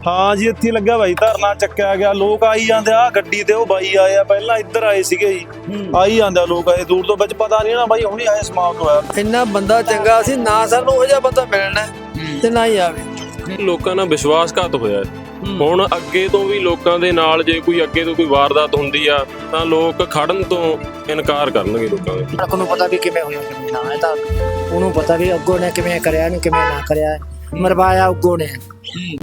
ਹਾਂ ਜੀ ਇੱਥੇ ਲੱਗਾ ਬਾਈ ਧਰਨਾ ਚੱਕਿਆ ਗਿਆ। ਲੋਕ ਆਈ ਜਾਂਦੇ ਆ ਗੱਡੀ ਤੇ ਉਹ ਬਾਈ ਆਏ ਆ ਪਹਿਲਾਂ ਇੱਧਰ ਆਏ ਸੀਗੇ ਜੀ। ਆਈ ਜਾਂਦੇ ਆ ਲੋਕ ਆਏ ਦੂਰ ਤੋਂ ਵਿੱਚ ਪਤਾ ਨਹੀਂ ਨਾ ਬਾਈ ਹੁਣੀ ਆਏ ਸਮਾਪਤ ਹੋਇਆ ਇੰਨਾ ਬੰਦਾ ਚੰਗਾ ਸੀ ਨਾ ਸਾਨੂੰ ਉਹ ਜਿਹਾ ਬੰਦਾ ਮਿਲਣਾ ਤੇ ਨਾ ਹੀ ਆਵੇ। ਲੋਕਾਂ ਨਾਲ ਵਿਸ਼ਵਾਸਘਾਤ ਹੋਇਆ। ਹੁਣ ਅੱਗੇ ਤੋਂ ਵੀ ਲੋਕਾਂ ਦੇ ਨਾਲ ਜੇ ਕੋਈ ਅੱਗੇ ਤੋਂ ਕੋਈ ਵਾਰਦਾਤ ਹੁੰਦੀ ਆ ਤਾਂ ਲੋਕ ਖੜਨ ਤੋਂ ਇਨਕਾਰ ਕਰਨਗੇ ਲੋਕਾਂ ਦੇ। ਨੂੰ ਪਤਾ ਵੀ ਕਿਵੇਂ ਹੋਇਆ ਕਿਵੇਂ ਨਾ ਇਹ ਤਾਂ ਉਹਨੂੰ ਪਤਾ ਵੀ ਅੱਗੋਂ ਨੇ ਕਿਵੇਂ ਕਰਿਆ ਨਹੀਂ ਕਿਵੇਂ ਨਾ ਕਰਿਆ। ਮਰਵਾਇਆ ਅੱਗੋਂ ਨੇ।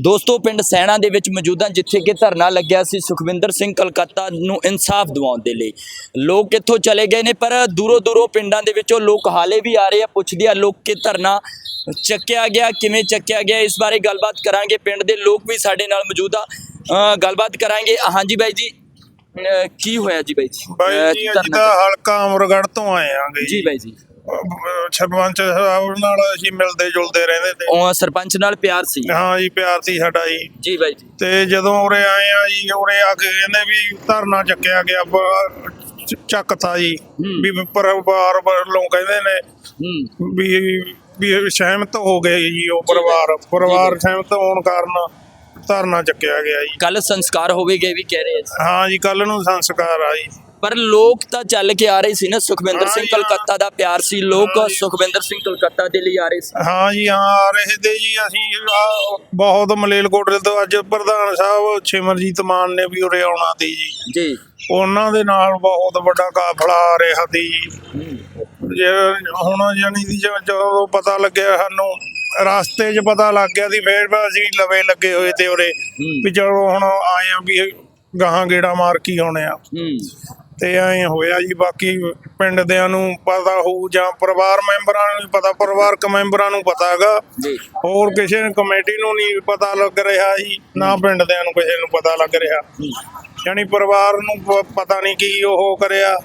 ਦੋਸਤੋ ਪਿੰਡ ਸੈਣਾ ਦੇ ਵਿੱਚ ਮੌਜੂਦ ਜਿੱਥੇ ਕਿ ਧਰਨਾ ਲੱਗਿਆ ਸੀ ਸੁਖਵਿੰਦਰ ਸਿੰਘ ਕਲਕੱਤਾ ਨੂੰ ਇਨਸਾਫ ਦਿਵਾਉਣ ਦੇ ਲਈ। ਲੋਕ ਇੱਥੋਂ ਚਲੇ ਗਏ ਨੇ ਪਰ ਦੂਰੋਂ ਦੂਰੋਂ ਪਿੰਡਾਂ ਦੇ ਵਿੱਚੋਂ ਲੋਕ ਹਾਲੇ ਵੀ ਆ ਰਹੇ ਆ ਪੁੱਛਦੇ ਆ ਲੋਕ ਕਿ ਧਰਨਾ ਚੱਕਿਆ ਗਿਆ ਕਿਵੇਂ ਚੱਕਿਆ ਗਿਆ ਇਸ ਬਾਰੇ ਗੱਲਬਾਤ ਕਰਾਂਗੇ। ਪਿੰਡ ਦੇ ਲੋਕ ਵੀ ਸਾਡੇ ਨਾਲ ਮੌਜੂਦ ਆ। ਗੱਲਬਾਤ ਕਰਾਂਗੇ। ਹਾਂਜੀ ਬਾਈ ਜੀ ਕੀ ਹੋਇਆ ਜੀ ਬਾਈ ਜੀ? ਬਾਈ ਜੀ ਅੱਜ ਤਾਂ ਹਲਕਾ ਅਮਰਗੜ੍ਹ ਤੋਂ ਆਏ ਆਂਗੇ ਜੀ। ਬਾਈ ਜੀ। ਸਰਪੰਚ ਸਾਹਿਬ ਨਾਲ ਅਸੀਂ ਮਿਲਦੇ ਜੁਲਦੇ ਰਹਿੰਦੇ ਤੇ। ਉਹ ਸਰਪੰਚ ਨਾਲ ਪਿਆਰ ਸੀ। ਹਾਂ ਜੀ ਪਿਆਰ ਸੀ ਸਾਡਾ ਜੀ। ਜੀ ਬਾਈ ਜੀ। ਤੇ ਜਦੋਂ ਉਰੇ ਆਏ ਆ ਜੀ ਉਰੇ ਆ ਕੇ ਕਹਿੰਦੇ ਵੀ ਧਰਨਾ ਚੱਕਿਆ ਗਿਆ ਚੱਕਤਾ ਜੀ। ਵੀ ਪਰਿਵਾਰ ਵੱਲੋਂ ਕਹਿੰਦੇ ਨੇ ਵੀ ਵੀ ਸਹਿਮਤ ਹੋ ਗਏ ਜੀ ਉਹ ਪਰਿਵਾਰ। ਪਰਿਵਾਰ ਸਹਿਮਤ ਹੋਣ ਕਾਰਨ ਧਰਨਾ ਚੱਕਿਆ ਗਿਆ ਜੀ। ਕੱਲ ਸੰਸਕਾਰ ਹੋਵੇਗੇ ਵੀ ਕਹਿ ਰਹੇ ਹਾਂ ਜੀ ਕੱਲ ਨੂੰ ਸੰਸਕਾਰ ਆ ਜੀ। ਪਰ ਲੋਕ ਤਾਂ ਚੱਲ ਕੇ ਆ ਰਹੇ ਸੀ ਨਾ ਸੁਖਵਿੰਦਰ ਸਿੰਘ। ਕਲਕੱਤਾ ਦਾ ਪਿਆਰ ਸੀ। ਲੋਕ। ਸੁਖਵਿੰਦਰ ਸਿੰਘ ਕਲਕੱਤਾ ਦੇ ਲਈ ਆ ਰਹੇ ਸੀ। ਹਾਂ ਜੀ ਹਾਂ ਆ ਰਹੇ ਤੇ ਜੀ ਅਸੀਂ ਆਹ ਬਹੁਤ ਮਲੇਲਕੋਟਲੇ ਤੋਂ ਅੱਜ ਪ੍ਰਧਾਨ ਸਾਹਿਬ ਸਿਮਰਜੀਤ ਮਾਨ ਨੇ ਵੀ ਉਰੇ ਆਉਣਾ ਸੀ ਜੀ। ਜੀ। ਉਹਨਾਂ ਦੇ ਨਾਲ ਬਹੁਤ ਵੱਡਾ ਕਾਫਲਾ ਆ ਰਿਹਾ ਸੀ ਜੀ। ਹੁਣ ਜਾਨੀ ਦੀ ਜਦੋਂ ਪਤਾ ਲੱਗਿਆ ਸਾਨੂੰ ਰਸਤੇ 'ਚ ਪਤਾ ਲੱਗ ਗਿਆ ਸੀ ਫੇਰ ਅਸੀਂ ਲਵੇ ਲੱਗੇ ਹੋਏ ਤੇ ਉਰੇ ਵੀ ਚਲੋ ਹੁਣ ਆਏ ਆ ਵੀ ਗਾਹਾਂ ਗੇੜਾ ਮਾਰ ਕੀ ਆਉਣੇ ਆ। ਤੇ ਐ ਹੋਇਆ ਜੀ ਬਾਕੀ ਪਿੰਡ ਦਿਆਂ ਨੂੰ ਪਤਾ ਹੋਊ ਜਾਂ ਪਰਿਵਾਰ ਮੈਂਬਰਾਂ ਨੂੰ ਪਤਾ ਪਰਿਵਾਰਕ ਮੈਂਬਰਾਂ ਨੂੰ ਪਤਾ ਹੈਗਾ। ਜੀ। ਹੋਰ ਕਿਸੇ ਕਮੇਟੀ ਨੂੰ ਨਹੀਂ ਪਤਾ ਲੱਗ ਰਿਹਾ ਜੀ ਨਾ ਪਿੰਡ ਦਿਆਂ ਨੂੰ ਕਿਸੇ ਨੂੰ ਪਤਾ ਲੱਗ ਰਿਹਾ। ਯਾਨੀ ਪਰਿਵਾਰ ਨੂੰ ਪ- ਪਤਾ ਨਹੀਂ ਕੀ ਉਹ ਕਰਿਆ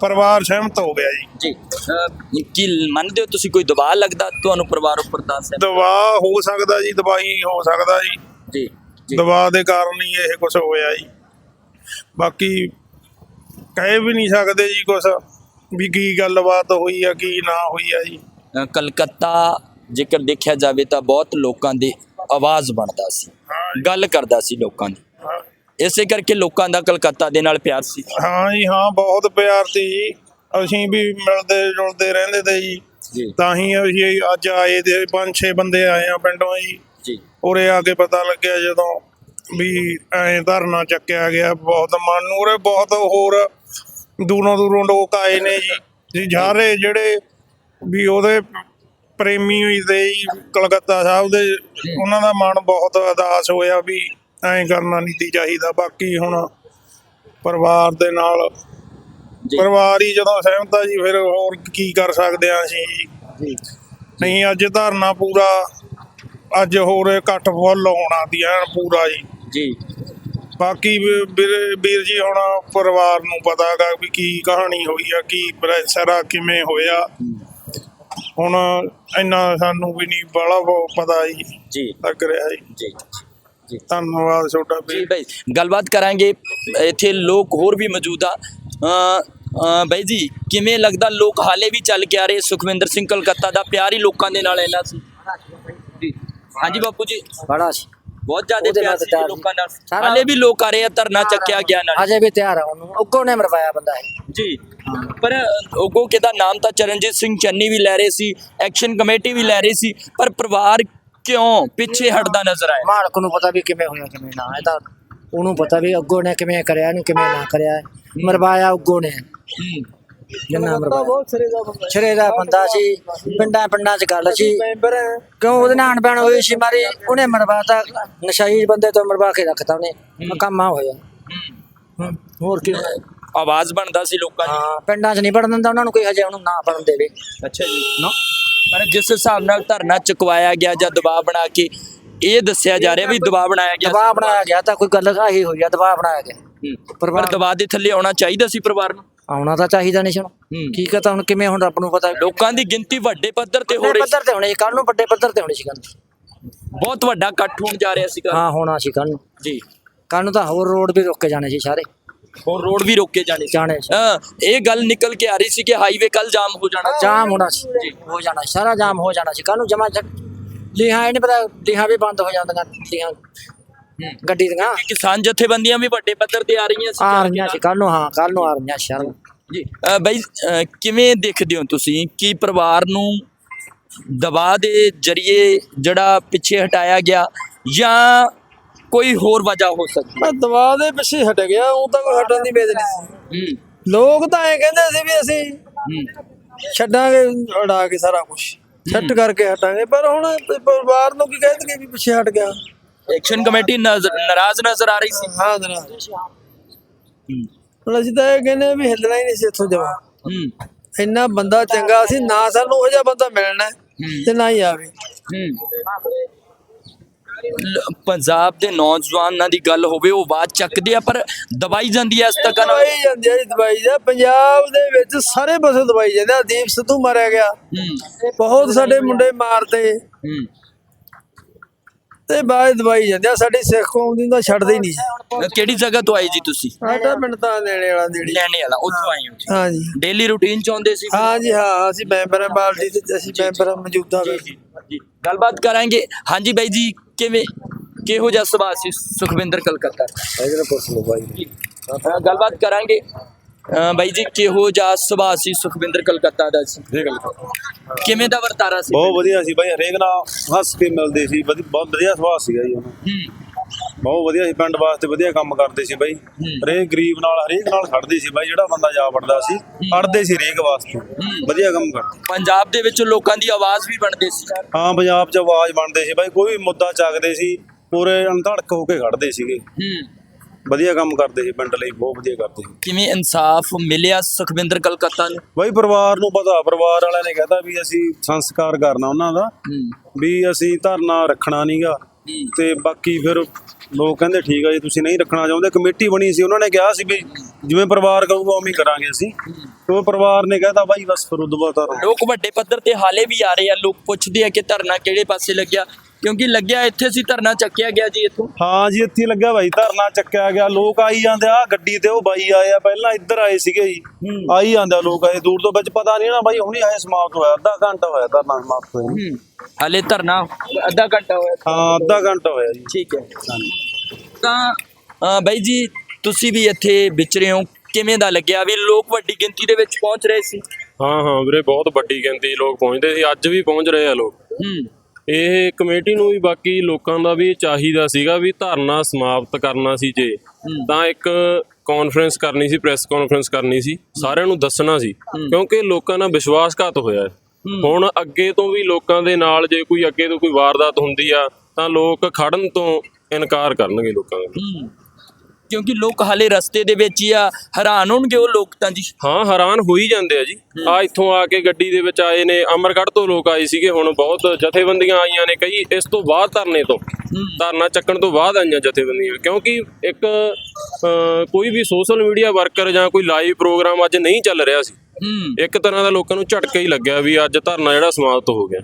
ਪਰਿਵਾਰ ਸਹਿਮਤ ਹੋ ਗਿਆ ਜੀ। ਜੀ। ਅਹ, ਕੀ ਮੰਨਦੇ ਹੋ ਤੁਸੀਂ ਕੋਈ ਦਬਾਅ ਲੱਗਦਾ ਤੁਹਾਨੂੰ ਪਰਿਵਾਰ ਉੱਪਰ ਦਾ ਹੈ ਦਬਾਅ ਹੋ ਸਕਦਾ ਜੀ ਦਵਾਈ ਹੋ ਸਕਦਾ ਜੀ। ਜੀ ਜੀ। ਦਬਾਅ ਦੇ ਕਾਰਨ ਹੀ ਇਹ ਕੁਝ ਹੋਇਆ ਜੀ। ਬਾਕੀ ਕਹਿ ਵੀ ਨਹੀਂ ਸਕਦੇ ਜੀ ਕੁਝ ਵੀ ਕੀ ਗੱਲਬਾਤ ਹੋਈ ਆ ਕੀ ਨਾ ਹੋਈ ਆ ਜੀ। ਕਲਕੱਤਾ ਜੇਕਰ ਦੇਖਿਆ ਜਾਵੇ ਤਾਂ ਬਹੁਤ ਲੋਕਾਂ ਦੀ ਆਵਾਜ਼ ਬਣਦਾ ਸੀ ਗੱਲ ਕਰਦਾ ਸੀ ਲੋਕਾਂ ਦੀ। ਹਾਂ। ਇਸੇ ਕਰਕੇ ਲੋਕਾਂ ਦਾ ਕਲਕੱਤਾ ਦੇ ਨਾਲ ਪਿਆਰ ਸੀ। ਹਾਂ ਜੀ ਹਾਂ ਬਹੁਤ ਪਿਆਰ ਸੀ ਜੀ। ਅਸੀਂ ਵੀ ਮਿਲਦੇ ਜੁਲਦੇ ਰਹਿੰਦੇ ਤੇ ਜੀ। ਜੀ। ਤਾਂ ਹੀ ਅਸੀਂ ਅੱਜ ਆਏ ਤੇ ਪੰਜ ਛੇ ਬੰਦੇ ਆਏ ਆ ਪਿੰਡੋਂ ਜੀ। ਜੀ। ਉਰੇ ਆ ਕੇ ਪਤਾ ਲੱਗਿਆ ਜਦੋਂ ਵੀ ਐਂ ਧਰਨਾ ਚੱਕਿਆ ਗਿਆ ਬਹੁਤ ਮਨ ਨੂੰ ਉਰੇ ਬਹੁਤ ਹੋਰ ਦੂਰੋਂ ਦੂਰੋਂ ਲੋਕ ਆਏ ਨੇ ਜੀ। ਜੀ ਸਾਰੇ ਜਿਹੜੇ ਵੀ ਉਹਦੇ ਪ੍ਰੇਮੀ ਹੋਈ ਤੇ ਜੀ ਕਲਕੱਤਾ ਸਾਹਿਬ ਦੇ ਉਹਨਾਂ ਦਾ ਮਨ ਬਹੁਤ ਉਦਾਸ ਹੋਇਆ ਵੀ ਐਂ ਕਰਨਾ ਨਹੀਂ ਚਾਹੀਦਾ। ਬਾਕੀ ਹੁਣ ਪਰਿਵਾਰ ਦੇ ਨਾਲ। ਪਰਿਵਾਰ ਹੀ ਜਦੋਂ ਸਹਿਮਤ ਆ ਜੀ ਫਿਰ ਹੋਰ ਕੀ ਕਰ ਸਕਦੇ ਆ ਅਸੀਂ ਜੀ। ਨਹੀਂ ਅੱਜ ਧਰਨਾ ਪੂਰਾ ਅੱਜ ਹੋਰ ਇਕੱਠ ਫੁੱਲ ਹੋਣਾ ਦੀ ਐਨ ਪੂਰਾ ਜੀ। ਜੀ। ਬਾਕੀ ਵੀਰ ਵੀਰ ਜੀ ਹੁਣ ਪਰਿਵਾਰ ਨੂੰ ਪਤਾ ਹੈਗਾ ਵੀ ਕੀ ਕਹਾਣੀ ਹੋਈ ਆ ਕੀ ਪ੍ਰੈਸ਼ਰ ਆ ਕਿਵੇਂ ਹੋਇਆ। ਹੁਣ ਇੰਨਾ ਸਾਨੂੰ ਵੀ ਨਹੀਂ ਬੜਾ ਪਤਾ ਜੀ ਜੀ। ਲੱਗ ਰਿਹਾ ਜੀ। ਜੀ ਜੀ ਧੰਨਵਾਦ ਤੁਹਾਡਾ ਜੀ ਭਾਈ ਗੱਲਬਾਤ ਕਰਾਂਗੇ ਇੱਥੇ ਲੋਕ ਹੋਰ ਵੀ ਮੌਜੂਦ ਆ। ਅ, ਬਾਈ ਜੀ ਕਿਵੇਂ ਲੱਗਦਾ ਲੋਕ ਹਾਲੇ ਵੀ ਚੱਲ ਕੇ ਆ ਰਹੇ? ਸੁਖਵਿੰਦਰ ਸਿੰਘ ਕਲਕੱਤਾ ਦਾ ਪਿਆਰ ਹੀ ਲੋਕਾਂ ਦੇ ਨਾਲ ਇੰਨਾ ਸੀ ਜੀ। ਹਾਂਜੀ ਬਾਪੂ ਜੀ। ਬੜਾ ਸੀ ਬਹੁਤ ਜ਼ਿਆਦਾ ਉਹਦੇ ਪਿਆਰ ਸੀ ਲੋਕਾਂ ਨਾਲ। ਸਾਰਾ- ਹਾਲੇ ਵੀ ਲੋਕ ਆ ਰਹੇ ਆ ਧਰਨਾ ਚੱਕਿਆ ਗਿਆ ਨਾਲ ਅਜੇ ਵੀ ਤਿਆਰ ਆ। ਉਹਨੂੰ ਅੱਗੋਂ ਨੇ ਮਰਵਾਇਆ ਬੰਦਾ ਹੈ ਜੀ। ਪਰ ਉਗੋ ਕਿਦਾ ਨਾਮ ਤਾਂ ਚਰਨਜੀਤ ਸਿੰਘ ਚੰਨੀ ਵੀ ਲੈ ਰਹੇ ਸੀ ਐਕਸ਼ਨ ਕਮੇਟੀ ਵੀ ਲੈ ਰਹੀ ਸੀ ਪਰ ਪਰਿਵਾਰ ਕਿਉਂ ਪਿੱਛੇ ਹਟਦਾ ਨਜ਼ਰ ਆਇਆ? ਮਾਲਕ ਨੂੰ ਪਤਾ ਵੀ ਕਿਵੇਂ ਹੋਇਆ ਕਿਵੇਂ ਨਾ। ਇਹ ਤਾਂ ਉਹਨੂੰ ਪਤਾ ਵੀ ਅੱਗੋਂ ਨੇ ਕਿਵੇਂ ਕਰਿਆ ਨਹੀਂ ਕਿਵੇਂ ਨਾ ਕਰਿਆ। ਮਰਵਾਇਆ ਅੱਗੋਂ ਨੇ। ਜਿੰਨਾ ਮਰਵਾਇਆ। ਛਰੇ ਦਾ ਬੰਦਾ। ਸੀ ਪਿੰਡਾਂ ਪਿੰਡਾਂ 'ਚ ਗੱਲ ਸੀ। ਕਿਉਂ ਉਹਦੇ ਨਾਲ ਅਣਬਣ ਹੋਈ ਸੀ ਮਾਰੀ ਉਹਨੇ ਮਰਵਾਤਾ ਨਸ਼ਾਈ ਬੰਦੇ ਤੋਂ ਮਰਵਾ ਕੇ ਰੱਖਤਾ ਉਹਨੇ ਕੰਮਾ ਹੋਇਆ। ਹੂੰ, ਹੋਰ ਕੀ ਹੋਇਆ? ਆਵਾਜ਼ ਬਣਦਾ ਸੀ ਲੋਕਾਂ ਦੀ। ਹਾਂ ਪਿੰਡਾਂ 'ਚ ਨਹੀਂ ਪੜਨ ਦਿੰਦਾ ਉਹਨਾਂ ਨੂੰ ਕੋਈ ਹਜੇ ਉਹਨੂੰ ਨਾ ਪੜਨ ਦੇਵੇ। ਅੱਛਾ ਜੀ। ਪਰ ਜਿਸ ਹਿਸਾਬ ਨਾਲ ਧਰਨਾ ਚੁਕਵਾਇਆ ਗਿਆ ਜਾਂ ਦਬਾਅ ਬਣਾ ਕੇ ਇਹ ਦੱਸਿਆ ਜਾ ਰਿਹਾ ਵੀ ਦਬਾਅ ਬਣਾਇਆ ਗਿਆ ਦਬਾਅ ਬਣਾਇਆ ਗਿਆ ਤਾਂ ਕੋਈ ਗੱਲ ਆਹੀ ਹੋਈ ਆ ਦਬਾਅ ਬਣਾਇਆ ਗਿਆ। ਪਰ ਦਬਾਅ ਦੇ ਥੱਲੇ ਆਉਣਾ ਚਾਹੀਦਾ ਸੀ ਪਰਿਵਾਰ ਨੂੰ? ਆਉਣਾ ਤਾਂ ਚਾਹੀਦਾ ਨਹੀਂ ਸਾਨੂੰ ਹੂੰ। ਕੀ ਕਹਤਾ ਹੁਣ ਕਿਵੇਂ ਹੁਣ ਰੱਬ ਨੂੰ ਪਤਾ? ਲੋਕਾਂ ਦੀ ਗਿਣਤੀ ਵੱਡੇ ਪੱਧਰ ਤੇ ਹੋ ਰਹੀ ਸੀ ਪੱਧਰ ਤੇ ਹੋਣੀ ਸੀ ਕੱਲ ਨੂੰ ਵੱਡੇ ਪੱਧਰ ਤੇ ਹੋਣੀ ਸੀ ਕੱਲ ਬਹੁਤ ਵੱਡਾ ਇਕੱਠ ਹੋਣ ਜਾ ਰਿਹਾ ਸੀਗਾ ਹਾਂ ਹੋਣਾ ਸੀ ਕੱਲ ਜੀ। ਕੱਲ ਨੂੰ ਤਾਂ ਹੋਰ ਰੋਡ ਵੀ ਰੁੱਕ ਕੇ ਜਾਣੇ ਸੀ ਸਾਰੇ। ਹੋਰ ਰੋਡ ਵੀ ਰੋਕੇ ਜਾਣੇ ਸੀ। ਜਾਣੇ ਸੀ। ਹਾਂ ਇਹ ਗੱਲ ਨਿਕਲ ਕੇ ਆ ਰਹੀ ਸੀ ਕਿ ਹਾਈਵੇ ਕੱਲ ਜਾਮ ਹੋ ਜਾਣਾ ਜਾਮ ਹੋਣਾ ਸੀ। ਹੋ ਜਾਣਾ ਸੀ, ਸਾਰਾ ਜਾਮ ਹੋ ਜਾਣਾ ਸੀ। ਕੱਲ ਨੂੰ ਜਮਾ ਲੀਹਾਂ ਇਹ ਨਹੀਂ ਪਤਾ ਲੀਹਾਂ ਵੀ ਬੰਦ ਹੋ ਜਾਂਦੀਆਂ ਲੀਹਾਂ ਗੱਡੀ ਦੀਆਂ। ਕਿਸਾਨ ਜਥੇਬੰਦੀਆਂ ਵੀ ਵੱਡੇ ਪੱਧਰ ਤੇ ਆ ਰਹੀਆਂ ਸੀ ਆ ਰਹੀਆਂ ਸੀ ਕੱਲ ਨੂੰ ਹਾਂ ਕੱਲ ਨੂੰ ਆ ਰਹੀਆਂ ਸ਼ਰਨ ਜੀ ਬਾਈ ਕਿਵੇਂ ਦੇਖਦੇ ਹੋ ਤੁਸੀਂ ਕਿ ਪਰਿਵਾਰ ਨੂੰ ਦਬਾਅ ਦੇ ਜਰੀਏ ਜਿਹੜਾ ਪਿੱਛੇ ਹਟਾਇਆ ਗਿਆ ਜਾਂ ਕੋਈ ਹੋਰ ਵਜ੍ਹਾ ਹੋ ਸਕਦੀ ਮੈਂ ਦਵਾ ਦੇ ਪਿੱਛੇ ਹਟ ਗਿਆ ਉਹ ਤਾਂ ਕੋਈ ਹਟਣ ਦੀ ਵੇਦ ਨਹੀਂ ਸੀ। ਹੈ। ਲੋਕ ਤਾਂ ਐ ਕਹਿੰਦੇ ਸੀ ਵੀ ਅਸੀਂ ਹੂੰ। ਛੱਡਾਂਗੇ ਉਡਾ ਕੇ ਸਾਰਾ ਕੁਝ ਛੱਟ ਕਰਕੇ ਹਟਾਂਗੇ ਪਰ ਹੁਣ ਪਰਿਵਾਰ ਨੂੰ ਕੀ ਕਹਿਣਗੇ ਵੀ ਪਿੱਛੇ ਹਟ ਗਿਆ। ਐਕਸ਼ਨ ਕਮੇਟੀ ਨਾਰਾਜ਼ ਨਜ਼ਰ ਆ ਰਹੀ ਸੀ। ਹਾਂ ਜਰਾ ਹੁਣ ਅਸੀਂ ਤਾਂ ਇਹ ਕਹਿੰਦੇ ਆ ਵੀ ਹਿੱਲਣਾ ਹੀ ਨਹੀਂ ਸੀ ਇੱਥੋਂ ਜਮਾ। ਹੂੰ। ਇੰਨਾ ਬੰਦਾ ਚੰਗਾ ਸੀ ਨਾ ਸਾਨੂੰ ਉਹ ਜਿਹਾ ਬੰਦਾ ਮਿਲਣਾ ਤੇ ਨਾ ਹੀ ਆਵੇ। ਪੰਜਾਬ ਦੇ ਨੌਜਵਾਨਾਂ ਦੀ ਗੱਲ ਹੋਵੇ ਉਹ ਆਵਾਜ਼ ਚੱਕਦੇ ਆ ਪਰ ਦਬਾਈ ਜਾਂਦੀ ਐ ਇਸ ਤੱਕ ਨਾ। ਦਵਾਈ ਜਾਂਦੀ ਹੈ ਜੀ ਦਵਾਈ ਦਾ ਪੰਜਾਬ ਦੇ ਵਿੱਚ ਸਾਰੇ ਪਾਸੇ ਦਵਾਈ ਜਾਂਦੇ ਆ। ਦੀਪ ਸਿੱਧੂ ਮਾਰਿਆ ਗਿਆ। ਬਹੁਤ ਸਾਡੇ ਮੁੰਡੇ ਮਾਰਤੇ। ਹੂੰ। ਤੇ ਬਾਅਦ ਦਵਾਈ ਜਾਂਦੇ ਆ। ਸਾਡੀ ਸਿੱਖ ਕੌਮ ਦੀ ਤਾਂ ਛੱਡਦੇ ਹੀ ਨਹੀਂ ਜੀ। ਕਿਹੜੀ ਜਗ੍ਹਾ ਤੋਂ ਆਏ ਜੀ ਤੁਸੀਂ? ਸਾਡਾ ਪਿੰਡ ਤਾਂ ਨੇੜੇ ਵਾਲਾ ਨੇੜੇ। ਲੈਣੇ ਵਾਲਾ ਉੱਥੋਂ ਆਏ ਹੋ ਜੀ। ਹਾਂ ਜੀ। ਡੇਲੀ ਰੂਟੀਨ ਚ ਆਉਂਦੇ ਸੀ? ਹਾਂ ਜੀ ਹਾਂ ਅਸੀਂ ਮੈਂਬਰ ਹਾਂ ਬਾਲਟੀ ਤੇ ਅਸੀਂ ਮੈਂਬਰ ਹਾਂ ਮੌਜੂਦਾ ਜੀ ਗੱਲਬਾਤ ਕਰਾਂਗੇ। ਹਾਂਜੀ ਬਾਈ ਜੀ ਕਿਵੇਂ ਕਿਹੋ ਜਿਹਾ ਸੁਭਾਅ ਸੀ ਸੁਖਵਿੰਦਰ ਕਲਕੱਤਾ? ਇਧਰ ਪੁੱਛ ਲਓ ਬਾਈ। ਜੀ। ਅ, ਗੱਲਬਾਤ ਕਰਾਂਗੇ। ਬਾਈ ਜੀ ਕਿਹੋ ਜਿਹਾ ਸੁਭਾਅ ਸੀ ਸੁਖਵਿੰਦਰ ਕਲਕੱਤਾ ਦਾ ਸੀ ਕਿਵੇਂ ਦਾ ਵਰਤਾਰਾ ਸੀ? ਬਹੁਤ ਵਧੀਆ ਸੀ ਬਾਈ ਹਰੇਕ ਨਾਲ ਹੱਸ ਕੇ ਮਿਲਦੇ ਸੀ ਵਧੀ- ਬਹੁਤ ਵਧੀਆ ਸੁਭਾਅ ਸੀਗਾ ਜੀ ਉਹਨਾਂ। ਹੂੰ। ਬਹੁਤ ਵਧੀਆ ਸੀ ਪਿੰਡ ਵਾਸਤੇ ਵਧੀਆ ਕੰਮ ਕਰਦੇ ਸੀ ਬਾਈ। ਹਰੇਕ ਗਰੀਬ ਨਾਲ ਹਰੇਕ ਨਾਲ ਖੜਦੇ ਸੀ ਬਾਈ ਜਿਹੜਾ ਬੰਦਾ ਜਾ ਵੜਦਾ ਸੀ ਖੜਦੇ ਸੀ ਹਰੇਕ ਵਾਸਤੇ। ਵਧੀਆ ਕੰਮ ਕਰਦੇ। ਪੰਜਾਬ ਦੇ ਵਿੱਚ ਲੋਕਾਂ ਦੀ ਆਵਾਜ਼ ਵੀ ਬਣਦੇ ਸੀ। ਹਾਂ ਪੰਜਾਬ 'ਚ ਆਵਾਜ਼ ਬਣਦੇ ਸੀ ਬਾਈ ਕੋਈ ਵੀ ਮੁੱਦਾ ਚੱਕਦੇ ਸੀ ਪੂਰੇ ਅਣਧੜਕ ਹੋ ਕੇ ਖੜਦੇ ਸੀਗੇ। ਹੂੰ। ਵਧੀਆ ਕੰਮ ਕਰਦੇ ਸੀ ਪਿੰਡ ਲਈ ਬਹੁਤ ਵਧੀਆ ਕਰਦੇ ਸੀ। ਕਿਵੇਂ ਇਨਸਾਫ ਮਿਲਿਆ ਸੁਖਵਿੰਦਰ ਕਲਕੱਤਾ ਨੂੰ? ਬਾਈ ਪਰਿਵਾਰ ਨੂੰ ਪਤਾ ਪਰਿਵਾਰ ਵਾਲਿਆਂ ਨੇ ਕਹਿਤਾ ਵੀ ਅਸੀਂ ਸੰਸਕਾਰ ਕਰਨਾ ਉਹਨਾਂ ਦਾ ਵੀ ਅਸੀਂ ਧਰਨਾ ਰੱਖਣਾ ਨਹੀਂਗਾ ਤੇ ਬਾਕੀ ਫਿਰ ਲੋਕ ਕਹਿੰਦੇ ਠੀਕ ਆ ਜੀ ਤੁਸੀਂ ਨਹੀਂ ਰੱਖਣਾ ਚਾਹੁੰਦੇ। ਕਮੇਟੀ ਬਣੀ ਸੀ ਉਹਨਾਂ ਨੇ ਕਿਹਾ ਸੀ ਵੀ ਜਿਵੇਂ ਪਰਿਵਾਰ ਕਹੂਗਾ ਉਵੇਂ ਹੀ ਕਰਾਂਗੇ ਅਸੀਂ। ਤੇ ਉਹ ਪਰਿਵਾਰ ਨੇ ਕਹਿਤਾ ਬਾਈ ਬਸ ਫਿਰ ਉਦੋਂ ਬਾਅਦ ਧਰਨਾ। ਲੋਕ ਵੱਡੇ ਪੱਧਰ ਤੇ ਹਾਲੇ ਵੀ ਆ ਰਹੇ ਆ ਲੋਕ ਪੁੱਛਦੇ ਆ ਕਿ ਧਰਨਾ ਕਿਹੜੇ ਪਾਸੇ ਲੱਗਿਆ? ਕਿਉਂਕਿ ਲੱਗਿਆ ਇੱਥੇ ਸੀ ਧਰਨਾ ਚੱਕਿਆ ਗਿਆ ਜੀ ਇੱਥੋਂ। ਹਾਂ ਜੀ ਇੱਥੇ ਹੀ ਲੱਗਿਆ ਬਾਈ ਧਰਨਾ ਚੱਕਿਆ ਗਿਆ। ਲੋਕ ਆਈ ਜਾਂਦੇ ਆ ਗੱਡੀ ਤੇ ਉਹ ਬਾਈ ਆਏ ਆ ਪਹਿਲਾਂ ਇੱਧਰ ਆਏ ਸੀਗੇ ਜੀ। ਆਈ ਜਾਂਦੇ ਆ ਲੋਕ ਆਏ ਦੂਰ ਤੋਂ ਵਿੱਚ ਪਤਾ ਨਹੀਂ ਨਾ ਬਾਈ ਹੁਣੀ ਆਏ ਸਮਾਪਤ ਹੋਇਆ ਅੱਧਾ ਘੰਟਾ ਹੋਇਆ ਧਰਨਾ ਸਮਾਪਤ ਹੋਇਆ। ਹਾਲੇ ਧਰਨਾ ਅੱਧਾ ਘੰਟਾ ਹੋਇਆ। ਹਾਂ ਅੱਧਾ ਘੰਟਾ ਹੋਇਆ ਜੀ। ਠੀਕ ਹੈ। ਤਾਂ ਬਾਈ ਜੀ ਤੁਸੀਂ ਵੀ ਇੱਥੇ ਵਿਚਰੇ ਹੋ ਕਿਵੇਂ ਦਾ ਲੱਗਿਆ ਵੀ ਲੋਕ ਵੱਡੀ ਗਿਣਤੀ ਦੇ ਵਿੱਚ ਪਹੁੰਚ ਰਹੇ ਸੀ? ਹਾਂ ਹਾਂ ਵੀਰੇ ਬਹੁਤ ਵੱਡੀ ਗਿਣਤੀ ਲੋਕ ਪਹੁੰਚਦੇ ਸੀ ਅੱਜ ਵੀ ਪਹੁੰਚ ਰਹੇ ਆ ਲੋਕ। ਹੂੰ। ਇਹ ਕਮੇਟੀ ਨੂੰ ਵੀ ਬਾਕੀ ਲੋਕਾਂ ਦਾ ਵੀ ਚਾਹੀਦਾ ਸੀਗਾ ਵੀ ਧਰਨਾ ਸਮਾਪਤ ਕਰਨਾ ਸੀ ਜੇ। ਤਾਂ ਇੱਕ ਕਾਨਫਰੰਸ ਕਰਨੀ ਸੀ ਪ੍ਰੈਸ ਕਾਨਫਰੰਸ ਕਰਨੀ ਸੀ ਸਾਰਿਆਂ ਨੂੰ ਦੱਸਣਾ ਸੀ ਕਿਉਂਕਿ ਲੋਕਾਂ ਨਾਲ ਵਿਸ਼ਵਾਸਘਾਤ ਹੋਇਆ ਹੈ। ਹੁਣ ਅੱਗੇ ਤੋਂ ਵੀ ਲੋਕਾਂ ਦੇ ਨਾਲ ਜੇ ਕੋਈ ਅੱਗੇ ਤੋਂ ਕੋਈ ਵਾਰਦਾਤ ਹੁੰਦੀ ਆ ਤਾਂ ਲੋਕ ਖੜਨ ਤੋਂ ਇਨਕਾਰ ਕਰਨਗੇ ਲੋਕਾਂ ਦਾ। ਕਿਉਂਕਿ ਲੋਕ ਹਾਲੇ ਰਸਤੇ ਦੇ ਵਿੱਚ ਹੀ ਆ ਹੈਰਾਨ ਹੋਣਗੇ ਉਹ ਲੋਕ ਤਾਂ ਜੀ। ਹਾਂ ਹੈਰਾਨ ਹੋ ਹੀ ਜਾਂਦੇ ਆ ਜੀ। ਆ ਇੱਥੋਂ ਆ ਕੇ ਗੱਡੀ ਦੇ ਵਿੱਚ ਆਏ ਨੇ ਅਮਰਗੜ੍ਹ ਤੋਂ ਲੋਕ ਆਏ ਸੀਗੇ ਹੁਣ ਬਹੁਤ ਜਥੇਬੰਦੀਆਂ ਆਈਆਂ ਨੇ ਕਈ ਇਸ ਤੋਂ ਬਾਅਦ ਧਰਨੇ ਤੋਂ। ਧਰਨਾ ਚੱਕਣ ਤੋਂ ਬਾਅਦ ਆਈਆਂ ਜਥੇਬੰਦੀਆਂ ਕਿਉਂਕਿ ਇੱਕ ਕੋਈ ਵੀ ਸੋਸ਼ਲ ਮੀਡੀਆ ਵਰਕਰ ਜਾਂ ਕੋਈ ਲਾਈਵ ਪ੍ਰੋਗਰਾਮ ਅੱਜ ਨਹੀਂ ਚੱਲ ਰਿਹਾ ਸੀ। ਇੱਕ ਤਰ੍ਹਾਂ ਦਾ ਲੋਕਾਂ ਨੂੰ ਝਟਕਾ ਹੀ ਲੱਗਿਆ ਵੀ ਅੱਜ ਧਰਨਾ ਜਿਹੜਾ ਸਮਾਪਤ ਹੋ ਗਿਆ।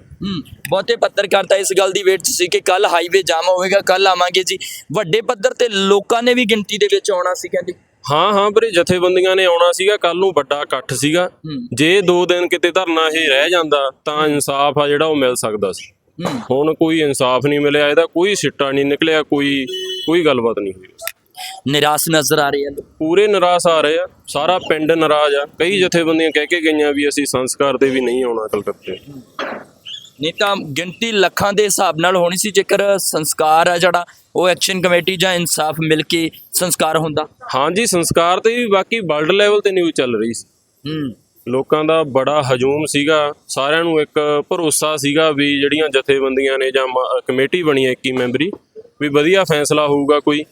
ਬਹੁਤੇ ਪੱਤਰਕਾਰ ਤਾਂ ਇਸ ਗੱਲ ਦੀ ਵੇਟ 'ਚ ਸੀ ਕਿ ਕੱਲ ਹਾਈਵੇ ਜਾਮ ਹੋਵੇਗਾ ਕੱਲ ਆਵਾਂਗੇ ਜੀ। ਵੱਡੇ ਪੱਧਰ ਤੇ ਲੋਕਾਂ ਨੇ ਵੀ ਗਿਣਤੀ ਦੇ ਵਿੱਚ ਆਉਣਾ ਸੀ ਕਹਿੰਦੇ। ਹਾਂ ਹਾਂ ਵੀਰੇ ਜਥੇਬੰਦੀਆਂ ਨੇ ਆਉਣਾ ਸੀਗਾ ਕੱਲ ਨੂੰ ਵੱਡਾ ਇਕੱਠ ਸੀਗਾ। ਜੇ ਦੋ ਦਿਨ ਕਿਤੇ ਧਰਨਾ ਇਹ ਰਹਿ ਜਾਂਦਾ ਤਾਂ ਇਨਸਾਫ ਆ ਜਿਹੜਾ ਉਹ ਮਿਲ ਸਕਦਾ ਸੀ। ਹੁਣ ਕੋਈ ਇਨਸਾਫ ਨਹੀਂ ਮਿਲਿਆ ਇਹਦਾ ਕੋਈ ਸਿੱਟਾ ਨਹੀਂ ਨਿਕਲਿਆ ਕੋਈ ਕੋਈ ਗੱਲਬਾਤ ਨਹੀਂ ਹੋਈ। ਨਿਰਾਸ਼ ਨਜ਼ਰ ਆ ਰਹੇ ਆ ਲੋਕ ਪੂਰੇ ਨਿਰਾਸ਼ ਆ ਰਹੇ ਆ। ਸਾਰਾ ਪਿੰਡ ਨਾਰਾਜ਼ ਆ। ਕਈ ਜਥੇਬੰਦੀਆਂ ਕਹਿ ਕੇ ਗਈਆਂ ਵੀ ਅਸੀਂ ਸੰਸਕਾਰ ਤੇ ਵੀ ਨਹੀਂ ਆਉਣਾ ਕਲਕੱਤੇ। ਨਹੀਂ ਤਾਂ ਗਿਣਤੀ ਲੱਖਾਂ ਦੇ ਹਿਸਾਬ ਨਾਲ ਹੋਣੀ ਸੀ ਜੇਕਰ ਸੰਸਕਾਰ ਆ ਜਿਹੜਾ ਉਹ ਐਕਸ਼ਨ ਕਮੇਟੀ ਜਾਂ ਇਨਸਾਫ ਮਿਲ ਕੇ ਸੰਸਕਾਰ ਹੁੰਦਾ। ਹਾਂਜੀ ਸੰਸਕਾਰ ਤੇ ਵੀ ਬਾਕੀ ਵਰਲਡ ਲੈਵਲ ਤੇ ਨਿਊਜ਼ ਚੱਲ ਰਹੀ ਸੀ। ਹੂੰ। ਲੋਕਾਂ ਦਾ ਬੜਾ ਹਜੂਮ ਸੀਗਾ। ਸਾਰਿਆਂ ਨੂੰ ਇੱਕ ਭਰੋਸਾ ਸੀਗਾ ਵੀ ਜਿਹੜੀਆਂ ਜਥੇਬੰਦੀਆਂ ਨੇ ਜਾਂ ਮ- ਕਮੇਟੀ ਬਣੀ ਹੈ 21 ਮੈਂਬਰੀ ਵੀ ਵਧੀਆ ਫੈਸਲਾ ਹੋਊਗਾ ਕੋਈ।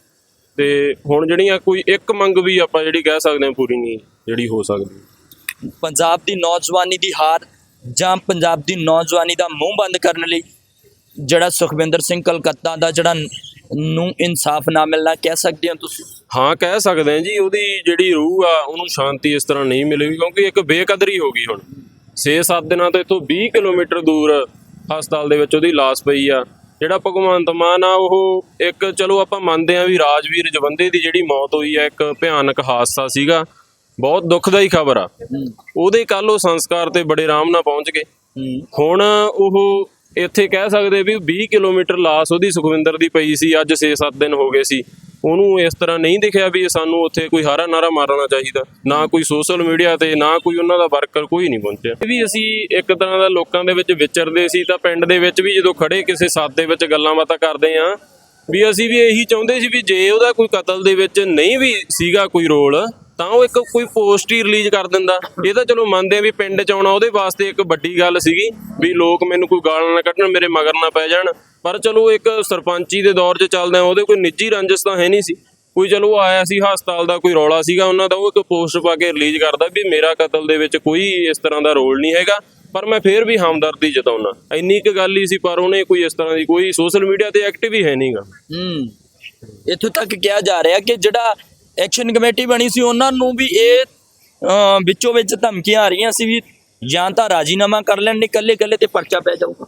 ਤੇ ਹੁਣ ਜਿਹੜੀਆਂ ਕੋਈ ਇੱਕ ਮੰਗ ਵੀ ਆਪਾਂ ਜਿਹੜੀ ਕਹਿ ਸਕਦੇ ਹਾਂ ਪੂਰੀ ਨਹੀਂ ਜਿਹੜੀ ਹੋ ਸਕਦੀ। ਪੰਜਾਬ ਦੀ ਨੌਜਵਾਨੀ ਦੀ ਹਾਰ ਜਾਂ ਪੰਜਾਬ ਦੀ ਨੌਜਵਾਨੀ ਦਾ ਮੂੰਹ ਬੰਦ ਕਰਨ ਲਈ ਜਿਹੜਾ ਸੁਖਵਿੰਦਰ ਸਿੰਘ ਕਲਕੱਤਾ ਦਾ ਜਿਹੜਾ ਨੂੰ ਇਨਸਾਫ ਨਾ ਮਿਲਣਾ ਕਹਿ ਸਕਦੇ ਹੋ ਤੁਸੀਂ? ਹਾਂ ਕਹਿ ਸਕਦੇ ਹਾਂ ਜੀ ਉਹਦੀ ਜਿਹੜੀ ਰੂਹ ਆ ਉਹਨੂੰ ਸ਼ਾਂਤੀ ਇਸ ਤਰ੍ਹਾਂ ਨਹੀਂ ਮਿਲੇਗੀ ਕਿਉਂਕਿ ਇੱਕ ਬੇਕਦਰੀ ਹੋ ਗਈ ਹੁਣ। 6-7 ਦਿਨਾਂ ਤੋਂ ਇੱਥੋਂ 20 ਕਿਲੋਮੀਟਰ ਦੂਰ ਹਸਪਤਾਲ ਦੇ ਵਿੱਚ ਉਹਦੀ ਲਾਸ਼ ਪਈ ਆ। ਜਿਹੜਾ ਭਗਵੰਤ ਮਾਨ ਆ ਉਹ ਇੱਕ ਚਲੋ ਆਪਾਂ ਮੰਨਦੇ ਆ ਵੀ ਰਾਜਵੀਰ ਜਵੰਦੇ ਦੀ ਜਿਹੜੀ ਮੌਤ ਹੋਈ ਆ ਇੱਕ ਭਿਆਨਕ ਹਾਦਸਾ ਸੀਗਾ। ਬਹੁਤ ਦੁਖਦਾਈ ਖਬਰ ਆ। ਉਹਦੇ ਕੱਲ ਉਹ ਸੰਸਕਾਰ ਤੇ ਬੜੇ ਆਰਾਮ ਨਾਲ ਪਹੁੰਚ ਗਏ। ਹੁਣ ਉਹ ਇੱਥੇ ਕਹਿ ਸਕਦੇ ਵੀ 20 ਕਿਲੋਮੀਟਰ ਲਾਸ ਉਹਦੀ ਸੁਖਵਿੰਦਰ ਦੀ ਪਈ ਸੀ ਅੱਜ 6-7 ਦਿਨ ਹੋ ਗਏ ਸੀ। ਉਹਨੂੰ ਇਸ ਤਰ੍ਹਾਂ ਨਹੀਂ ਦਿਖਿਆ ਵੀ ਸਾਨੂੰ ਉੱਥੇ ਕੋਈ ਹਾਰਾ ਨਾਰਾ ਮਾਰਨਾ ਚਾਹੀਦਾ। ਨਾ ਕੋਈ ਸੋਸ਼ਲ ਮੀਡੀਆ ਤੇ, ਨਾ ਕੋਈ ਉਹਨਾਂ ਦਾ ਵਰਕਰ ਕੋਈ ਨਹੀਂ ਪਹੁੰਚਿਆ। ਇਹ ਵੀ ਅਸੀਂ ਇੱਕ ਤਰ੍ਹਾਂ ਦਾ ਲੋਕਾਂ ਦੇ ਵਿੱਚ ਵਿਚਰਦੇ ਸੀ ਤਾਂ ਪਿੰਡ ਦੇ ਵਿੱਚ ਵੀ ਜਦੋਂ ਖੜੇ ਕਿਸੇ ਸਾਥ ਦੇ ਵਿੱਚ ਗੱਲਾਂ ਬਾਤਾਂ ਕਰਦੇ ਆਂ ਵੀ ਅਸੀਂ ਵੀ ਇਹੀ ਚਾਹੁੰਦੇ ਸੀ ਵੀ ਜੇ ਉਹਦਾ ਕੋਈ ਕਤਲ ਦੇ ਵਿੱਚ ਨਹੀਂ ਵੀ ਸੀਗਾ ਕੋਈ ਰੋਲ ਤਾਂ ਉਹ ਇੱਕ ਕੋਈ ਪੋਸਟ ਹੀ ਰਿਲੀਜ਼ ਕਰ ਦਿੰਦਾ। ਇਹ ਤਾਂ ਚਲੋ ਮੰਨਦੇ ਆ ਵੀ ਪਿੰਡ ਚ ਆਉਣਾ ਉਹਦੇ ਵਾਸਤੇ ਇੱਕ ਵੱਡੀ ਗੱਲ ਸੀਗੀ ਵੀ ਲੋਕ ਮੈਨੂੰ ਕੋਈ ਗਾਲਾਂ ਨਾ ਕੱਢਣ, ਮੇਰੇ ਮਗਰ ਨਾ ਪੈ ਜਾਣ। ਪਰ ਚਲੋ ਇੱਕ ਸਰਪੰਚੀ ਦੇ ਦੌਰ 'ਚ ਚੱਲਦੇ ਆ, ਉਹਦੇ ਕੋਈ ਨਿੱਜੀ ਰੰਜਿਸ਼ ਤਾਂ ਹੈ ਨਹੀਂ ਸੀ। ਕੋਈ ਚਲੋ ਆਇਆ ਸੀ, ਹਸਪਤਾਲ ਦਾ ਕੋਈ ਰੌਲਾ ਸੀਗਾ ਉਹਨਾਂ ਦਾ, ਉਹ ਇੱਕ ਪੋਸਟ ਪਾ ਕੇ ਰਿਲੀਜ਼ ਕਰਦਾ ਵੀ ਮੇਰਾ ਕਤਲ ਦੇ ਵਿੱਚ ਕੋਈ ਇਸ ਤਰ੍ਹਾਂ ਦਾ ਰੋਲ ਨਹੀਂ ਹੈਗਾ। ਪਰ ਮੈਂ ਫੇਰ ਵੀ ਹਮਦਰਦੀ ਜਤਾਉਣਾ ਇੰਨੀ ਕੁ ਗੱਲ ਹੀ ਸੀ, ਪਰ ਉਹਨੇ ਕੋਈ ਇਸ ਤਰ੍ਹਾਂ ਦੀ ਕੋਈ ਸੋਸ਼ਲ ਮੀਡੀਆ ਤੇ ਐਕਟਿਵ ਹੀ ਹੈ ਨਹੀਂਗਾ ਹੂੰ। ਇੱਥੋਂ ਤੱਕ ਕਿਹਾ ਜਾ ਰਿਹਾ ਕਿ ਜਿਹੜਾ ਐਕਸ਼ਨ ਕਮੇਟੀ ਬਣੀ ਸੀ ਉਹਨਾਂ ਨੂੰ ਵੀ ਇਹ ਵਿੱਚੋਂ ਵਿੱਚ ਧਮਕੀਆਂ ਆ ਰਹੀਆਂ ਸੀ ਵੀ ਜਾਂ ਤਾਂ ਰਾਜੀਨਾਮਾ ਕਰ ਲੈਣ ਨਹੀਂ ਕੱਲੇ ਕੱਲੇ ਤੇ ਪਰਚਾ ਪੈ ਜਾਊਗਾ।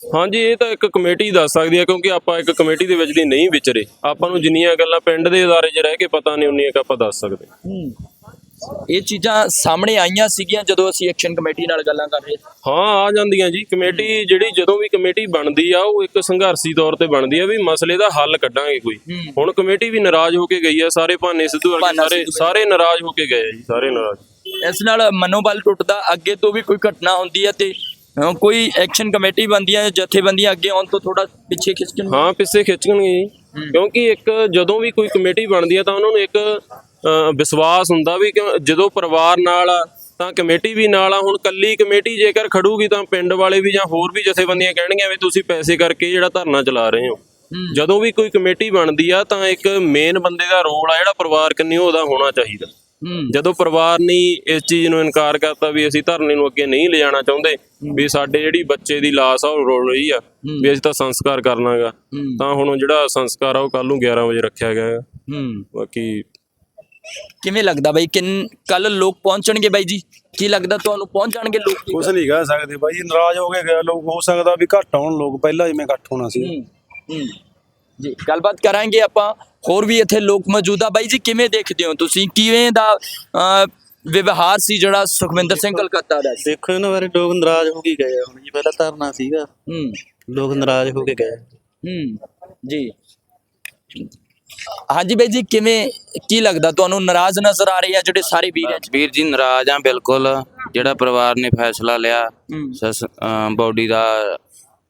ਹਾਂਜੀ ਇਹ ਤਾਂ ਇੱਕ ਕਮੇਟੀ ਦੱਸ ਸਕਦੀ ਹੈ ਕਿਉਂਕਿ ਆਪਾਂ ਇੱਕ ਕਮੇਟੀ ਦੇ ਵਿੱਚ ਦੀ ਨਹੀਂ ਵਿਚਰੇ। ਆਪਾਂ ਨੂੰ ਜਿੰਨੀਆਂ ਗੱਲਾਂ ਪਿੰਡ ਦੇ ਅਦਾਰੇ 'ਚ ਰਹਿ ਕੇ ਪਤਾ ਨਹੀਂ ਉਨੀਆਂ ਕੁ ਆਪਾਂ ਦੱਸ ਸਕਦੇ ਹੂੰ। ਇਹ ਚੀਜ਼ਾਂ ਸਾਹਮਣੇ ਆਈਆਂ ਸੀਗੀਆਂ ਜਦੋਂ ਅਸੀਂ ਐਕਸ਼ਨ ਕਮੇਟੀ ਨਾਲ ਗੱਲਾਂ ਕਰ ਰਹੇ ਸੀ। ਹਾਂ ਆ ਜਾਂਦੀਆਂ ਜੀ। ਕਮੇਟੀ ਜਿਹੜੀ ਜਦੋਂ ਵੀ ਕਮੇਟੀ ਬਣਦੀ ਆ ਉਹ ਇੱਕ ਸੰਘਰਸ਼ੀ ਤੌਰ ਤੇ ਬਣਦੀ ਆ ਵੀ ਮਸਲੇ ਦਾ ਹੱਲ ਕੱਢਾਂਗੇ ਕੋਈ। ਹੁਣ ਕਮੇਟੀ ਵੀ ਨਾਰਾਜ਼ ਹੋ ਕੇ ਗਈ ਆ ਸਾਰੇ ਭਾਨੇ ਸਿੱਧੂ ਵਰਗੇ ਸਾਰੇ ਸਾਰੇ ਨਾਰਾਜ਼ ਹੋ ਕੇ ਗਏ ਆ ਜੀ ਸਾਰੇ ਨਾਰਾਜ਼। ਇਸ ਨਾਲ ਮਨੋਬਲ ਟੁੱਟਦਾ ਅੱਗੇ ਤੋਂ ਵੀ ਕੋਈ ਘਟਨਾ ਹੁੰਦੀ ਹੈ ਤੇ ਕੋਈ ਐਕਸ਼ਨ ਕਮੇਟੀ ਬਣਦੀ ਹੈ ਜਥੇਬੰਦੀਆਂ ਅੱਗੇ ਆਉਣ ਤੋਂ ਥੋੜਾ ਪਿੱਛੇ ਖਿੱਚਣ ਹਾਂ ਪਿੱਛੇ ਖਿੱਚਣਗੇ ਜੀ। ਕਿਉਂਕਿ ਇੱਕ ਜਦੋਂ ਵੀ ਕੋਈ ਕਮੇਟੀ ਬਣਦੀ ਆ ਤਾਂ ਉਹਨਾਂ ਨੂੰ ਇੱਕ ਵਿਸ਼ਵਾਸ ਹੁੰਦਾ ਵੀ ਜਦੋਂ ਪਰਿਵਾਰ ਨਾਲ ਆ ਤਾਂ ਕਮੇਟੀ ਵੀ ਨਾਲ ਆ। ਹੁਣ ਕੱਲੀ ਕਮੇਟੀ ਜੇਕਰ ਖੜੂਗੀ ਤਾਂ ਪਿੰਡ ਵਾਲੇ ਵੀ ਜਾਂ ਹੋਰ ਵੀ ਜਥੇਬੰਦੀਆਂ ਕਹਿਣਗੀਆਂ ਵੀ ਤੁਸੀਂ ਪੈਸੇ ਕਰਕੇ ਜਿਹੜਾ ਧਰਨਾ ਚਲਾ ਰਹੇ ਹੋ। ਜਦੋਂ ਵੀ ਕੋਈ ਕਮੇਟੀ ਬਣਦੀ ਆ ਤਾਂ ਇੱਕ ਮੇਨ ਬੰਦੇ ਦਾ ਰੋਲ ਆ ਜਿਹੜਾ ਪਰਿਵਾਰ ਕੰਨੀ ਉਹਦਾ ਹੋਣਾ ਚਾਹੀਦਾ। ਜਦੋਂ ਪਰਿਵਾਰ ਨੇ ਇਸ ਚੀਜ਼ ਨੂੰ ਇਨਕਾਰ ਕਰਤਾ ਵੀ ਅਸੀਂ ਧਰਨੇ ਨੂੰ ਅੱਗੇ ਨਹੀਂ ਲਿਜਾਣਾ ਚਾਹੁੰਦੇ ਵੀ ਸਾਡੇ ਜਿਹੜੀ ਬੱਚੇ ਦੀ ਲਾਸ਼ ਆ ਉਹ ਰੋਲ ਰਹੀ ਆ ਵੀ ਅਸੀਂ ਤਾਂ ਸੰਸਕਾਰ ਕਰਨਾਗਾ। ਤਾਂ ਹੁਣ ਜਿਹੜਾ ਸੰਸਕਾਰ ਆ ਉਹ ਕੱਲ ਨੂੰ 11 ਵਜੇ ਰੱਖਿਆ ਗਿਆ ਹੂੰ। ਬਾਕੀ ਕਿਵੇਂ ਲੱਗਦਾ ਬਾਈ? ਕਿੰਨ ਕੱਲ ਲੋਕ ਪਹੁੰਚਣਗੇ ਬਾਈ ਜੀ? ਕੀ ਲੱਗਦਾ ਤੁਹਾਨੂੰ ਪਹੁੰਚ ਜਾਣਗੇ ਲੋਕ? ਕੁਛ ਨਹੀਂ ਕਹਿ ਸਕਦੇ ਬਾਈ ਨਾਰਾਜ਼ ਹੋ ਕੇ ਗਏ ਲੋਕ। ਹੋ ਸਕਦਾ ਵੀ ਘੱਟ ਆਉਣ ਲੋਕ ਪਹਿਲਾਂ ਜਿਵੇਂ ਇਕੱਠ ਹੋਣਾ ਸੀ। ਹੂੰ ਹੂੰ। ਜੀ ਗੱਲਬਾਤ ਕਰਾਂਗੇ ਆਪਾਂ। ਹੋਰ ਵੀ ਇੱਥੇ ਲੋਕ ਮੌਜੂਦ ਆ। ਬਾਈ ਜੀ ਕਿਵੇਂ ਦੇਖਦੇ ਹੋ ਤੁਸੀਂ? ਕਿਵੇਂ ਦਾ ਅਹ, ਵਿਵਹਾਰ ਸੀ ਜਿਹੜਾ ਸੁਖਵਿੰਦਰ ਸਿੰਘ ਕਲਕੱਤਾ ਦਾ ਸੀ? ਦੇਖੋ ਇਹਨਾਂ ਬਾਰੇ ਲੋਕ ਨਾਰਾਜ਼ ਹੋ ਕੇ ਗਏ ਆ। ਹੁਣ ਜੀ ਪਹਿਲਾਂ ਧਰਨਾ ਸੀਗਾ। ਹੂੰ। ਲੋਕ ਨਾਰਾਜ਼ ਹੋ ਕੇ ਗਏ। ਹੂੰ ਜੀ। ਹਾਂਜੀ ਬਾਈ ਜੀ ਕਿਵੇਂ ਕੀ ਲੱਗਦਾ ਤੁਹਾਨੂੰ? ਨਾਰਾਜ਼ ਨਜ਼ਰ ਆ ਰਹੇ ਆ ਜਿਹੜੇ ਸਾਰੇ ਵੀਰ? ਆ ਵੀਰ ਜੀ ਨਾਰਾਜ਼ ਆ ਬਿਲਕੁਲ। ਜਿਹੜਾ ਪਰਿਵਾਰ ਨੇ ਫੈਸਲਾ ਲਿਆ ਬੋਡੀ ਦਾ